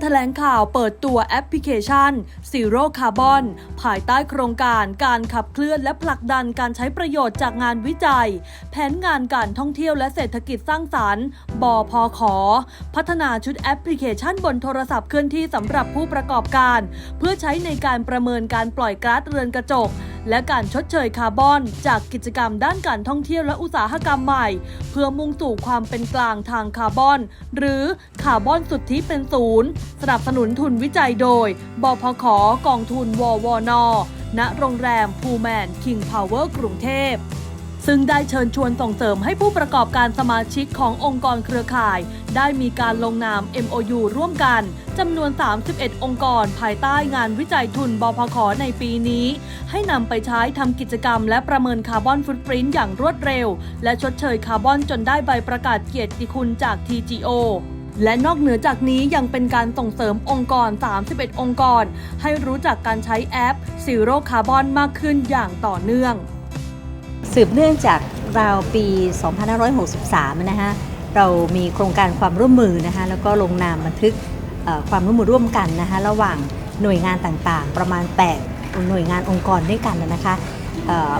านแถล งข่าวเปิดตัวแอปพลิเคชัน Zero Carbon ภายใต้โครงการการขับเคลื่อนและผลักดันการใช้ประโยชน์จากงานวิจัย แผนงานการท่องเที่ยวและเศรษฐกิจสร้างสรรค์บพขพัฒนาชุดแอปพลิเคชันบนโทรศัพท์เคลื่อนที่สำหรับผู้ประกอบการ เพื่อใช้ในการประเมินการปล่อยก๊าซเรือนกระจกและการชดเชยคาร์บอน จากกิจกรรมด้านการท่องเที่ยวและอุตสาหกรรมใหม่ เพื่อมุ่งสู่ความเป็นกลางทางคาร์บอน หรือคาร์บอนสุทธิเป็นศูนย์สนับสนุนทุนวิจัยโดย บพขกองทุนววนณโรงแรมพูแมนคิงพาวเวอร์กรุงเทพซึ่งได้เชิญชวนส่งเสริมให้ผู้ประกอบการสมาชิกขององค์กรเครือข่าย ได้มีการลงนาม MOU ร่วมกันจำนวน 31 องค์กร ภายใต้งานวิจัยทุนบพขในปีนี้ ให้นำไปใช้ทำกิจกรรมและประเมินคาร์บอนฟุตปรินต์อย่างรวดเร็ว และชดเชยคาร์บอนจนได้ใบประกาศเกียรติคุณจาก TGO และนอกเหนือจากนี้ยังเป็นการส่งเสริมองค์กร 31 องค์กร ให้รู้จักการใช้แอป Zero Carbon มากขึ้นอย่างต่อเนื่อง สืบเนื่องจากราวปี 2563 นะฮะเรามีโครงการความร่วมมือนะคะแล้วก็ลงนามบันทึกความร่วมมือร่วมกันนะคะระหว่างหน่วยงานต่างๆ ประมาณ 8 หน่วยงานองค์กรด้วยกันนะคะ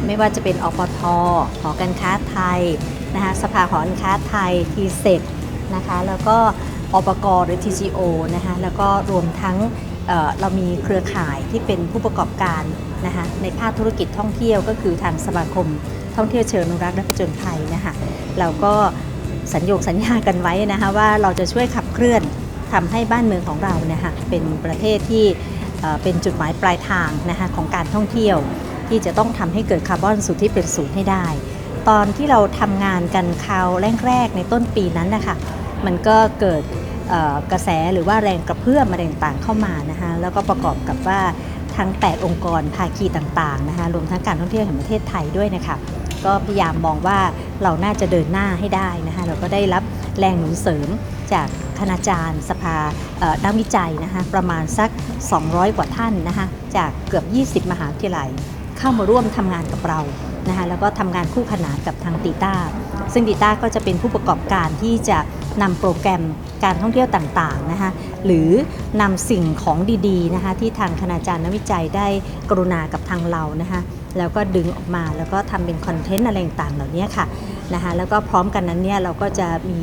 ไม่ว่าจะเป็นอปทหอการค้าไทยนะคะสภาหอการค้าไทยทีเซ็ นะคะแล้วก็อปกรหรือ TGO นะคะแล้วก็รวมทั้งเเรามีเครือข่ายที่เป็นผู้ประกอบการนะคะในภาคธุรกิจท่องเที่ยวก็คือทางสมาคมท่องเที่ยวเชิงอนุรักษ์และผจญภัยนะคะเราก็สัญญงสัญญากันไว้นะคะว่าเราจะช่วยขับเคลื่อนทำให้บ้านเมืองของเราเนี่ยค่ะเป็นประเทศที่เเป็นจุดหมายปลายทางนะคะของการท่องเที่ยว ที่จะต้องทำให้เกิดคาร์บอนสุทธิเป็นศูนย์ให้ได้ ตอนที่เราทำงานกันคราวแรกๆในต้นปีนั้นนะคะ มันก็เกิดกระแสหรือว่าแรงกระเพื่อมอะไรต่างๆเข้ามานะคะแล้วก็ประกอบกับว่าทั้ง 8 องค์กรภาคีต่างๆนะคะรวมทั้งการท่องเที่ยวแห่งประเทศไทยด้วยนะคะก็พยายามมองว่าเราน่าจะเดินหน้าให้ได้นะคะเราก็ได้รับแรงหนุนเสริมจากคณาจารย์สภานักวิจัยนะคะประมาณสัก 200 กว่าท่านนะคะจากเกือบ 20 มหาวิทยาลัย เข้ามาร่วมทำงานกับเรานะคะแล้วก็ทำงานคู่ขนานกับทางตีต้าซึ่งตีต้าก็จะเป็นผู้ประกอบการที่จะ นำโปรแกรมการท่องเที่ยวต่างๆนะคะหรือนำสิ่งของดีๆนะคะที่ทางคณาจารย์นักวิจัยได้กรุณากับทางเรานะคะแล้วก็ดึงออกมาแล้วก็ทำเป็นคอนเทนต์อะไรต่างๆเหล่านี้ค่ะนะคะแล้วก็พร้อมกันนั้นเนี่ยเราก็จะมี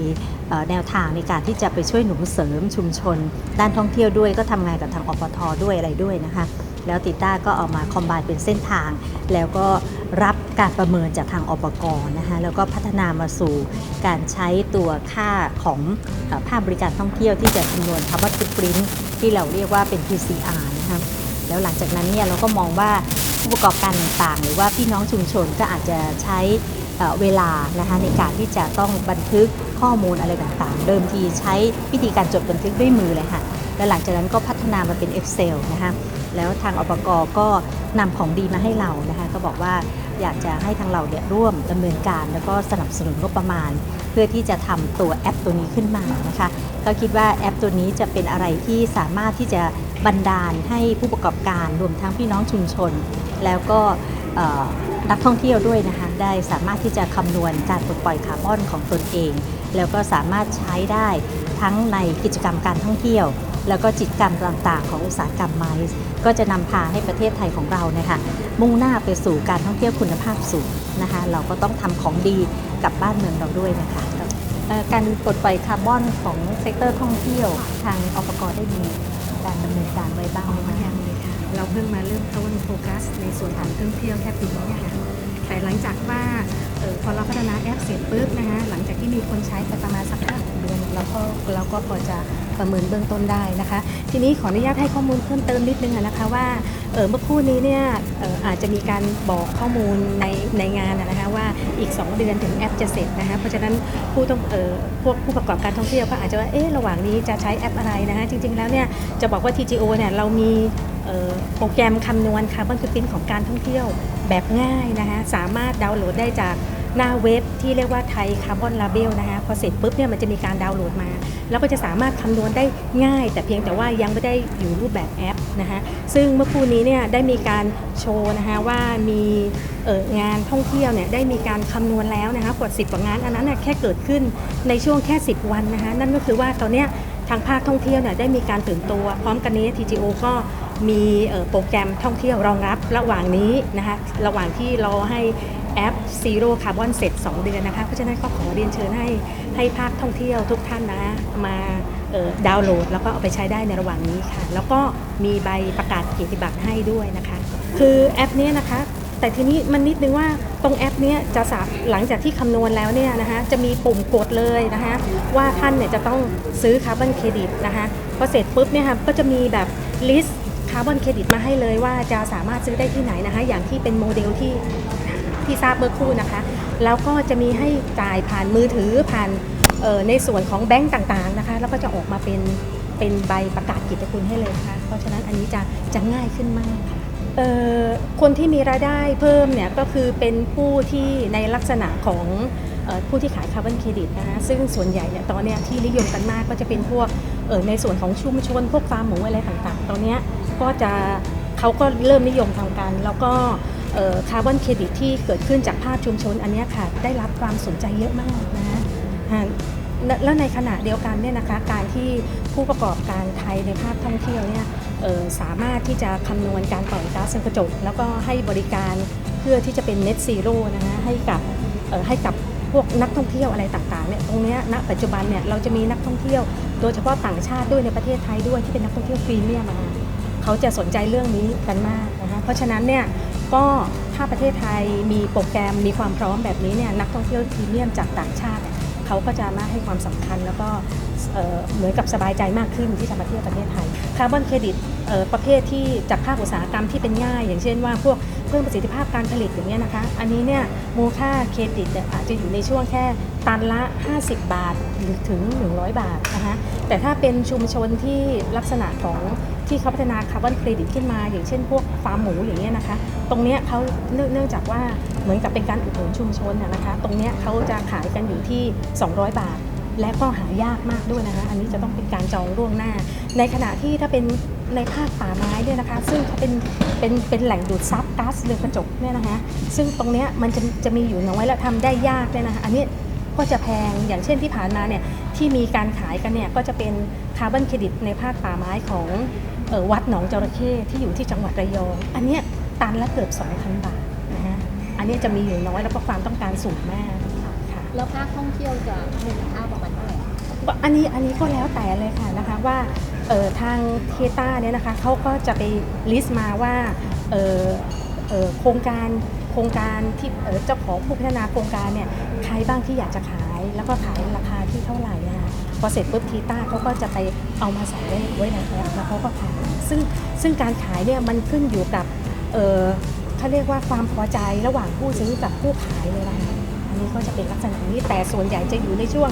แนวทางในการที่จะไปช่วยหนุนเสริมชุมชน ด้านท่องเที่ยวด้วยก็ทำงานกับทางอปทด้วยอะไรด้วยนะคะ แล้วติต้าก็เอามาคอมบายเป็นเส้นทาง แล้วก็รับการประเมินจากทางอปกรนะคะแล้วก็พัฒนามาสู่การใช้ตัวค่าของภาคบริการท่องเที่ยวที่จะคำนวณคาร์บอนฟุตปรินที่เราเรียกว่าเป็น PCR นะคะแล้วหลังจากนั้นเนี่ยเราก็มองว่าผู้ประกอบการต่างๆ หรือว่าพี่น้องชุมชนก็อาจจะใช้เอ่อเวลานะคะในการที่จะต้องบันทึกข้อมูลอะไรต่างๆ เดิมทีใช้วิธีการจดบันทึกด้วยมือเลยค่ะ แล้วหลังจากนั้นก็พัฒนามาเป็น Excel นะคะ แล้วทางอปกก็นำของดีมาให้เรานะคะก็บอกว่าอยากจะให้ทางเราเนี่ยร่วมดำเนินการ แล้วก็สนับสนุนงบประมาณ เพื่อที่จะทำตัวแอปตัวนี้ขึ้นมานะคะก็คิดว่าแอปตัวนี้จะเป็นอะไรที่สามารถที่จะบันดาลให้ผู้ประกอบการรวมทั้งพี่น้องชุมชน แล้วก็นักท่องเที่ยวด้วยนะคะได้สามารถที่จะคำนวณการปลดปล่อยคาร์บอนของตนเอง แล้วก็สามารถใช้ได้ทั้งในกิจกรรมการท่องเที่ยว แล้วก็กิจกรรมต่างๆ ของอุตสาหกรรมไม้ก็จะนำพาให้ประเทศไทยของเราเนี่ยค่ะมุ่งหน้าไปสู่การท่องเที่ยวคุณภาพสูงนะคะเราก็ต้องทำของดีกับบ้านเมืองเราด้วยนะคะการปลดปล่อยคาร์บอนของเซกเตอร์ท่องเที่ยวทางอปกรได้มีการดำเนินการไว้บ้างไหมคะยังเลยค่ะเราเพิ่งมาเริ่มต้นโฟกัสในส่วนของท่องเที่ยวแค่ปีนี้ค่ะแต่หลังจากว่าออพอเราพัฒนาแอปเสร็จปุ๊บนะคะหลังจากที่มีคนใช้ไปประมาณสักห้า เดือนเราก็เราก็พอจะประเมินเบื้องต้นได้นะคะ ทีนี้ขออนุญาตให้ข้อมูลเพิ่มเติมนิดนึงนะคะว่าเออเมื่อคู่นี้เนี่ยอออาจจะมีการบอกข้อมูลในในงานนะคะว่าอีก 2 เดือนถึงแอปจะเสร็จนะคะเพราะฉะนั้นผู้ต้องเออพวกผู้ประกอบการท่องเที่ยวก็อาจจะว่าเอ๊ะระหว่างนี้จะใช้แอปอะไรนะคะจริง ๆ แล้วเนี่ยจะบอกว่า TGO เนี่ยเรามีโปรแกรมคำนวณคาร์บอนฟุตปรินของการท่องเที่ยวแบบง่ายนะคะสามารถดาวน์โหลดได้จาก หน้าเว็บที่เรียกว่าไทยคาร์บอนลาเบลนะคะพอเสร็จปุ๊บเนี่ยมันจะมีการดาวน์โหลดมา แล้วก็จะสามารถคำนวณได้ง่าย แต่เพียงแต่ว่ายังไม่ได้อยู่รูปแบบแอปนะคะซึ่งเมื่อคู่นี้เนี่ยได้มีการโชว์นะคะว่ามีงานท่องเที่ยวเนี่ยได้มีการคำนวณแล้วนะคะกว่า10กว่างานอันนั้นน่ะแค่เกิดขึ้นในช่วงแค่ 10 วันนะคะนั่นก็คือว่าตอนเนี้ยทางภาคท่องเที่ยวเนี่ยได้มีการตื่นตัว พร้อมกันนี้ TGO ก็มีโปรแกรมท่องเที่ยวรองรับระหว่างนี้นะคะระหว่างที่รอให้ แอป Zero Carbon เสร็จ 2 เดือนนะคะ เพราะฉะนั้นก็ขอเรียนเชิญให้ให้ภาคท่องเที่ยวทุกท่านนะ มาดาวน์โหลด แล้วก็เอาไปใช้ได้ในระหว่างนี้ค่ะ แล้วก็มีใบประกาศเกียรติบัตรให้ด้วยนะคะ คือแอปนี้นะคะ แต่ทีนี้มันนิดนึงว่าตรงแอปนี้จะสาหลังจากที่คำนวณแล้วเนี่ยนะคะจะมีปุ่มกดเลยนะคะว่าท่านเนี่ยจะต้องซื้อคาร์บอนเครดิตนะคะพอเสร็จปุ๊บเนี่ยค่ะก็จะมีแบบลิสต์คาร์บอนเครดิตมาให้เลยว่าจะสามารถซื้อได้ที่ไหนนะคะ อย่างที่เป็นโมเดลที่ ที่ทราบเมื่อครู่นะคะ แล้วก็จะมีให้จ่ายผ่านมือถือผ่านในส่วนของแบงก์ต่างๆนะคะ แล้วก็จะออกมาเป็นเป็นใบประกาศกิจคุณให้เลยนะคะเพราะฉะนั้นอันนี้จะจะง่ายขึ้นมากค่ะคนที่มีรายได้เพิ่มเนี่ยก็คือเป็นผู้ที่ในลักษณะของผู้ที่ขายคาร์บอนเครดิตนะคะซึ่งส่วนใหญ่เนี่ยตอนนี้ที่นิยมกันมากก็จะเป็นพวกในส่วนของชุมชน พวกฟาร์มหมูอะไรต่างๆ ตอนนี้ก็จะเขาก็เริ่มนิยมทำกัน แล้วก็ คาร์บอนเครดิตที่เกิดขึ้นจากภาคชุมชนอันนี้ค่ะ ได้รับความสนใจเยอะมากนะและแล้วในขณะเดียวกันเนี่ยนะคะการที่ผู้ประกอบการไทยในภาคท่องเที่ยวเนี่ยสามารถที่จะคำนวณการปล่อยก๊าซเรือนกระจก แล้วก็ให้บริการเพื่อที่จะเป็น net zero นะคะให้กับให้กับพวกนักท่องเที่ยวอะไรต่างๆเนี่ยตรงนี้ณปัจจุบันเนี่ยเราจะมีนักท่องเที่ยว โดยเฉพาะต่างชาติด้วยในประเทศไทยด้วยที่เป็นนักท่องเที่ยวพรีเมียมาเขาจะสนใจเรื่องนี้กันมากนะคะเพราะฉะนั้นเนี่ย ก็ถ้าประเทศไทยมีโปรแกรมมีความพร้อมแบบนี้เนี่ยนักท่องเที่ยวพรีเมียมจากต่างชาติเขาก็จะมาให้ความสำคัญแล้วก็เหมือนกับสบายใจมากขึ้นที่จะมาเที่ยวประเทศไทยคาร์บอนเครดิตประเภทที่จากภาคอุตสาหกรรมที่เป็นง่าย อย่างเช่นว่าพวกเพิ่มประสิทธิภาพการผลิตอย่างเงี้ยนะคะ อันนี้เนี่ยมูลค่าเครดิตอาจจะอยู่ในช่วงแค่ ตันละ 50 บาทหรือถึง 100 บาทนะคะแต่ถ้าเป็นชุมชนที่ลักษณะของที่เขาพัฒนาคาร์บอนเครดิตขึ้นมา อย่างเช่นพวกฟาร์มหมูอย่างเงี้ยนะคะ ตรงเนี้ยเขาเนื่องจากว่าเหมือนกับเป็นการอุดหนุนชุมชนนะคะ ตรงเนี้ยเขาจะขายกันอยู่ที่ 200 บาท และก็หายากมากด้วยนะคะ อันนี้จะต้องเป็นการจองล่วงหน้า ในขณะที่ถ้าเป็นในภาคป่าไม้เนี่ยนะคะ ซึ่งเขาเป็นเป็นเป็นแหล่งดูดซับก๊าซเรือนกระจกเนี่ยนะคะ ซึ่งตรงเนี้ยมันจะจะมีอยู่น้อยและทำได้ยากเนี่ยนะคะ อันนี้ ก็จะแพงอย่างเช่นที่ผ่านมาเนี่ยที่มีการขายกันเนี่ยก็จะเป็นคาร์บอนเครดิตในภาคป่าไม้ของเออวัดหนองจระเข้ที่อยู่ที่จังหวัดระยอง อันเนี้ยตันละเกือบ 2,000 บาทนะฮะอันเนี้ยจะมีอยู่น้อยแล้วก็ความต้องการสูงมากค่ะแล้วภาคท่องเที่ยวจะมูลค่าประมาณเท่าไหร่อันนี้อันนี้ก็แล้วแต่เลยค่ะนะคะว่าเออทางเทต้าเนี่ยนะคะเขาก็จะไปลิสต์มาว่าเออเออโครงการโครงการที่เจ้าของผู้พัฒนาโครงการเนี่ยใครบ้างที่อยากจะขายแล้วก็ขายราคาที่เท่าไหร่นะคะพอเสร็จปุ๊บทีต้าเขาก็จะไปเอามาใส่ไว้ไว้ในแอปแล้วเขาก็ขายซึ่งซึ่งการขายเนี่ยมันขึ้นอยู่กับเออเขาเรียกว่าความพอใจระหว่างผู้ซื้อกับผู้ขายเลยนะคะอันนี้ก็จะเป็นลักษณะนี้แต่ส่วนใหญ่จะอยู่ในช่วง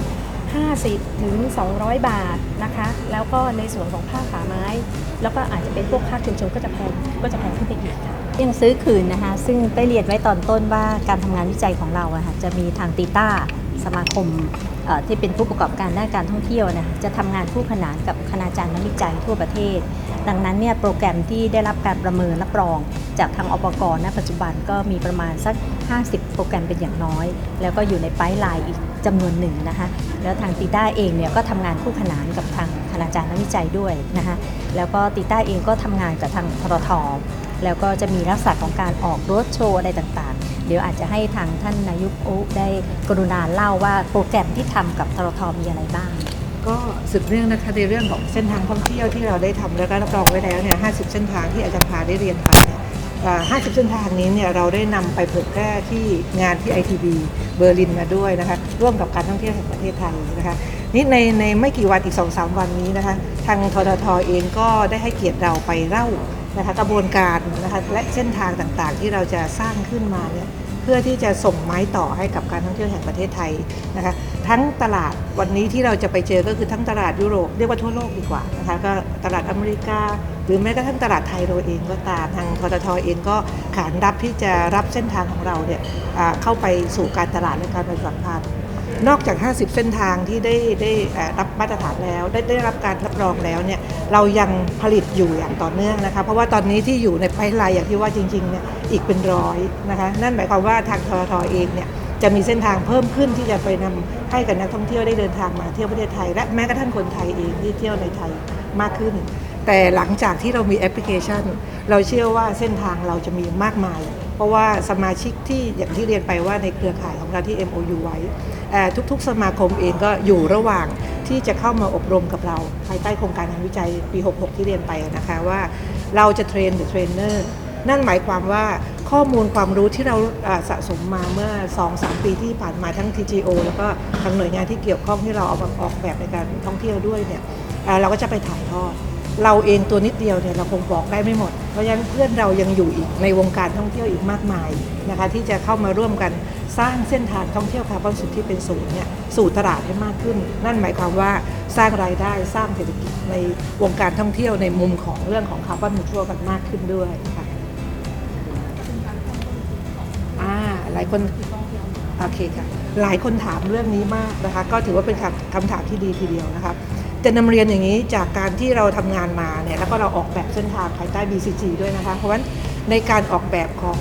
50 ถึง 200 บาทนะคะ แล้วก็ในส่วนของภาคป่าไม้ แล้วก็อาจจะเป็นพวกภาชุมชนก็จะแพงก็จะแพงขึ้นไปอีกค่ะ ยังซื้อคืนนะคะ ซึ่งได้เรียนไว้ตอนต้นว่าการทำงานวิจัยของเราอะค่ะจะมีทางตีต้าสมาคมที่เป็นผู้ประกอบการด้านการท่องเที่ยวนะคะจะทำงานคู่ขนานกับคณาจารย์นักวิจัยทั่วประเทศ ดังนั้นเนี่ยโปรแกรมที่ได้รับการประเมินรับรอง จากทางอปกรณปัจจุบันก็มีประมาณสัก 50 โปรแกรมเป็นอย่างน้อย แล้วก็อยู่ในไพป์ไลน์อีกจำนวนหนึ่งนะคะแล้วทางตีต้าเองเนี่ยก็ทำงานคู่ขนานกับทางคณาจารย์นักวิจัยด้วยนะคะแล้วก็ตีต้าเองก็ทำงานกับทางทรท แล้วก็จะมีลักษณะของการออกรถโชว์อะไรต่างๆ เดี๋ยวอาจจะให้ทางท่านนายกโอ๊ได้กรุณาเล่าว่าโปรแกรมที่ทำกับทรทมีอะไรบ้าง ก็สืบเนื่องนะคะในเรื่องของเส้นทางท่องเที่ยวที่เราได้ทำแล้วก็รับรองไว้แล้วเนี่ย50เส้นทางที่อาจารย์พาได้เรียนไปเนี่ยอ่า50 เส้นทางนี้เนี่ยเราได้นำไปเผยแพร่ที่งานที่ ITB เบอร์ลินมาด้วยนะคะร่วมกับการท่องเที่ยวแห่งประเทศไทยนะคะนี่ในในไม่กี่วันอีก 2-3 วันนี้นะคะทางทททเองก็ได้ให้เกียรติเราไปเล่า นะคะกระบวนการนะคะและเส้นทางต่างๆ ที่เราจะสร้างขึ้นมาเนี่ยเพื่อที่จะส่งไม้ต่อให้กับการท่องเที่ยวแห่งประเทศไทยนะคะทั้งตลาดวันนี้ที่เราจะไปเจอก็คือทั้งตลาดยุโรปเรียกว่าทั่วโลกดีกว่านะคะก็ตลาดอเมริกา หรือแม้กระทั่งตลาดไทยเราเองก็ตามทางทททเองก็ขานรับที่จะรับเส้นทางของเราเนี่ยเข้าไปสู่การตลาดและการประชาสัมพันธ์ นอกจาก 50 เส้นทางที่ได้ได้รับมาตรฐานแล้ว ได้ได้รับการรับรองแล้วเนี่ยเรายังผลิตอยู่อย่างต่อเนื่องนะคะเพราะว่าตอนนี้ที่อยู่ในไพลน์ไลน์อย่างที่ว่าจริงๆเนี่ยอีกเป็นร้อยนะคะนั่นหมายความว่าทางททเองเนี่ยจะมีเส้นทางเพิ่มขึ้นที่จะไปนำให้กับนักท่องเที่ยวได้เดินทางมาเที่ยวประเทศไทย และแม้กระทั่งคนไทยเองที่เที่ยวในไทยมากขึ้น แต่หลังจากที่เรามีแอปพลิเคชัน เราเชื่อว่าเส้นทางเราจะมีมากมาย เพราะว่าสมาชิกที่อย่างที่เรียนไปว่าในเครือข่ายของเราที่ MOU ไว้ ทุกๆ สมาคมเองก็อยู่ระหว่างที่จะเข้ามาอบรมกับเรา ภายใต้โครงการงานวิจัยปี 66 ที่เรียนไปนะคะว่าเราจะเทรนหรือเทรนเนอร์นั่นหมายความว่าข้อมูลความรู้ที่เราสะสมมาเมื่อ 2-3 ปีที่ผ่านมาทั้ง TGO แล้วก็ทางหน่วยงานที่เกี่ยวข้องที่เราเอาออกแบบในการท่องเที่ยวด้วยเนี่ยเราก็จะไปถ่ายทอด เราเองตัวนิดเดียวเนี่ยเราคงบอกได้ไม่หมด เพราะฉะนั้นเพื่อนเรายังอยู่อีกในวงการท่องเที่ยวอีกมากมายนะคะที่จะเข้ามาร่วมกันสร้างเส้นทางท่องเที่ยวคาร์บอนสุดที่เป็นศูนย์เนี่ยสู่ตลาดให้มากขึ้น นั่นหมายความว่าสร้างรายได้สร้างเศรษฐกิจในวงการท่องเที่ยวในมุมของเรื่องของคาร์บอนมูทัวกันมากขึ้นด้วยค่ะอ่าหลายคนโอเคค่ะหลายคนถามเรื่องนี้มากนะคะก็ถือว่าเป็นคำคำถามที่ดีทีเดียวนะคะ จะนำเรียนอย่างนี้จากการที่เราทำงานมาเนี่ยแล้วก็เราออกแบบเส้นทางภายใต้ BCG ด้วยนะคะ เพราะฉะนั้นในการออกแบบของ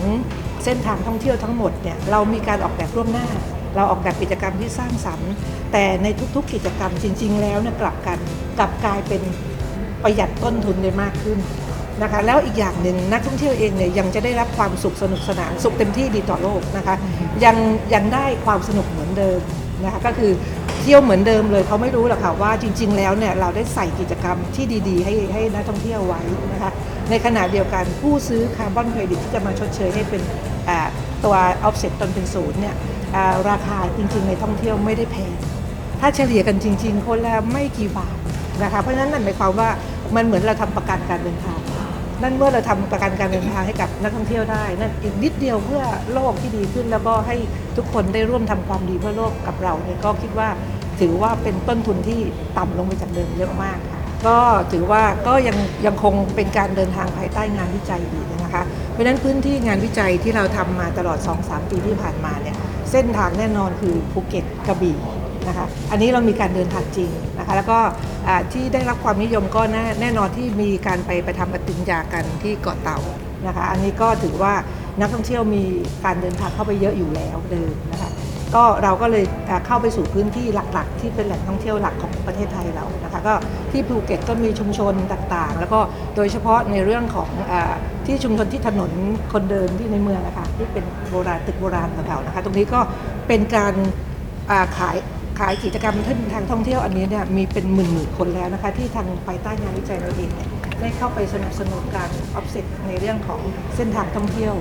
เส้นทางท่องเที่ยวทั้งหมดเนี่ยเรามีการออกแบบร่วมหน้า เราออกแบบกิจกรรมที่สร้างสรรค์ แต่ในทุกๆ กิจกรรมจริง ๆ แล้วเนี่ยกลับกันกลับกลายเป็นประหยัดต้นทุนได้มากขึ้นนะคะแล้วอีกอย่างหนึ่งนักท่องเที่ยวเองเนี่ยยังจะได้รับความสุขสนุกสนานสุขเต็มที่ดีต่อโลกนะคะยังยังได้ความสนุกเหมือนเดิมนะคะก็คือ เที่ยวเหมือนเดิมเลยเขาไม่รู้หรอกค่ะว่าจริง ๆ แล้วเนี่ยเราได้ใส่กิจกรรมที่ดีๆ ให้ให้นักท่องเที่ยวไว้นะคะในขณะเดียวกันผู้ซื้อคาร์บอนเครดิตที่จะมาชดเชยให้เป็นตัว offset ตนเป็นศูนย์เนี่ยราคาจริง ๆ ในท่องเที่ยวไม่ได้แพงถ้าเฉลี่ยกันจริง ๆ คนละไม่กี่บาทนะคะเพราะฉะนั้นนั่นหมายความว่ามันเหมือนเราทำประกันการเดินทาง นั่นเมื่อเราทำประกันการเดินทางให้กับนักท่องเที่ยวได้นั่นอีกนิดเดียวเพื่อโลกที่ดีขึ้น แล้วก็ให้ทุกคนได้ร่วมทำความดีเพื่อโลกกับเราเนี่ยก็คิดว่าถือว่าเป็นต้นทุนที่ต่ำลงไปจากเดิมเยอะมากค่ะก็ถือว่าก็ยังยังคงเป็นการเดินทางภายใต้งานวิจัยอยู่นะคะเพราะฉะนั้นพื้นที่งานวิจัยที่เราทำมาตลอด 2-3 ปีที่ผ่านมาเนี่ยเส้นทางแน่นอนคือภูเก็ตกระบี่นะคะอันนี้เรามีการเดินทางจริง นะคะ แล้วก็ที่ได้รับความนิยมก็แน่แนนอนที่มีการไปไปทำปฏิญญากันที่เกาะเต่านะคะ อันนี้ก็ถือว่านักท่องเที่ยวมีการเดินทางเข้าไปเยอะอยู่แล้วเดิมนะคะก็เราก็เลยเข้าไปสู่พื้นที่หลักๆ ที่เป็นแหล่งท่องเที่ยวหลักของประเทศไทยเรานะคะก็ที่ภูเก็ตก็มีชุมชนต่างๆ แล้วก็โดยเฉพาะในเรื่องของอที่ชุมชนที่ถนนคนเดินที่ในเมืองนะคะที่เป็นโบราณตึกโบราณแถวๆนะคะ ตรงนี้ก็เป็นการขาย ขายกิจกรรมทางท่องเที่ยวอันนี้เนี่ยมีเป็นหมื่นหมื่นคนแล้วนะคะ ที่ทางภายใต้งานวิจัยเราเองเนี่ยได้เข้าไปสนับสนุนการออฟเซ็ตในเรื่องของเส้นทางท่องเที่ยว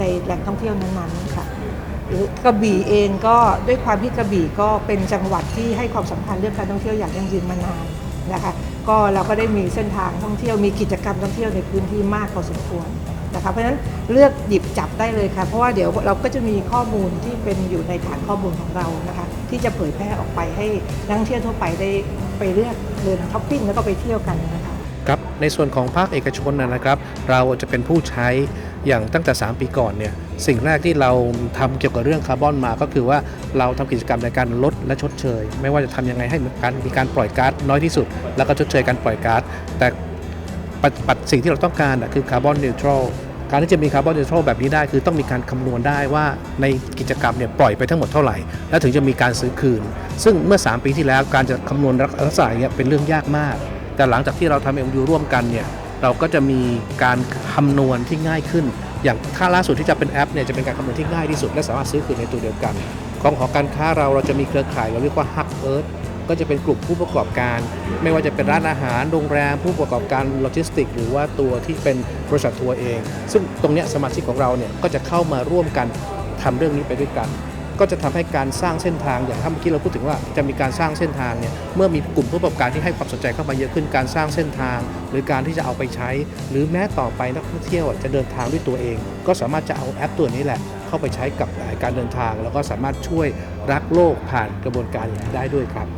ในแหล่งท่องเที่ยวนั้นๆค่ะหรือกระบี่เองก็ด้วยความที่กระบี่ก็เป็นจังหวัดที่ให้ความสำคัญเรื่องการท่องเที่ยวอย่างยั่งยืนมานานนะคะก็เราก็ได้มีเส้นทางท่องเที่ยวมีกิจกรรมท่องเที่ยวในพื้นที่มากพอสมควร นะคะเพราะฉะนั้นเลือกหยิบจับได้เลยค่ะเพราะว่าเดี๋ยวเราก็จะมีข้อมูลที่เป็นอยู่ในฐานข้อมูลของเรานะคะที่จะเผยแพร่ออกไปให้นักท่องเที่ยวทั่วไปได้ไปเลือกเดินช้อปปิ้งแล้วก็ไปเที่ยวกันนะคะครับในส่วนของภาคเอกชนนะครับ เราจะเป็นผู้ใช้อย่างตั้งแต่ 3 ปีก่อนเนี่ยสิ่งแรกที่เราทำเกี่ยวกับเรื่องคาร์บอนมาก็คือว่าเราทำกิจกรรมในการลดและชดเชย ไม่ว่าจะทำยังไงให้การมีการปล่อยก๊าซน้อยที่สุด แล้วก็ชดเชยการปล่อยก๊าซแต่ ปัจปัจสิ่งที่เราต้องการคือคาร์บอนนิวทรัลการที่จะมีคาร์บอนนิวทรัลแบบนี้ได้คือต้องมีการคำนวณได้ว่าในกิจกรรมเนี่ยปล่อยไปทั้งหมดเท่าไหร่ แล้วถึงจะมีการซื้อคืน ซึ่งเมื่อ 3 ปีที่แล้วการจะคำนวณลักษาเงี้ยเป็นเรื่องยากมาก แต่หลังจากที่เราทำเอ็มยูร่วมกันเนี่ยเราก็จะมีการคำนวณที่ง่ายขึ้น อย่างถ้าล่าสุดที่จะเป็นแอปเนี่ยจะเป็นการคำนวณที่ง่ายที่สุด และสามารถซื้อคืนในตัวเดียวกัน ของหอการค้าเราเราจะมีเครือข่ายเราเรียกว่า Hub Earth ก็จะเป็นกลุ่มผู้ประกอบการ ไม่ว่าจะเป็นร้านอาหารโรงแรม ผู้ประกอบการโลจิสติก หรือว่าตัวที่เป็นบริษัททัวร์เอง ซึ่งตรงนี้สมาชิกของเราเนี่ยก็จะเข้ามาร่วมกันทำเรื่องนี้ไปด้วยกัน ก็จะทำให้การสร้างเส้นทางอย่างที่เมื่อกี้เราพูดถึงว่าจะมีการสร้างเส้นทางเนี่ยเมื่อมีกลุ่มผู้ประกอบการที่ให้ความสนใจเข้ามาเยอะขึ้นการสร้างเส้นทาง หรือการที่จะเอาไปใช้ หรือแม้ต่อไปนักท่องเที่ยวจะเดินทางด้วยตัวเอง ก็สามารถจะเอาแอปตัวนี้แหละเข้าไปใช้กับการเดินทาง แล้วก็สามารถช่วยรักโลกผ่านกระบวนการอย่างนี้ได้ด้วยครับ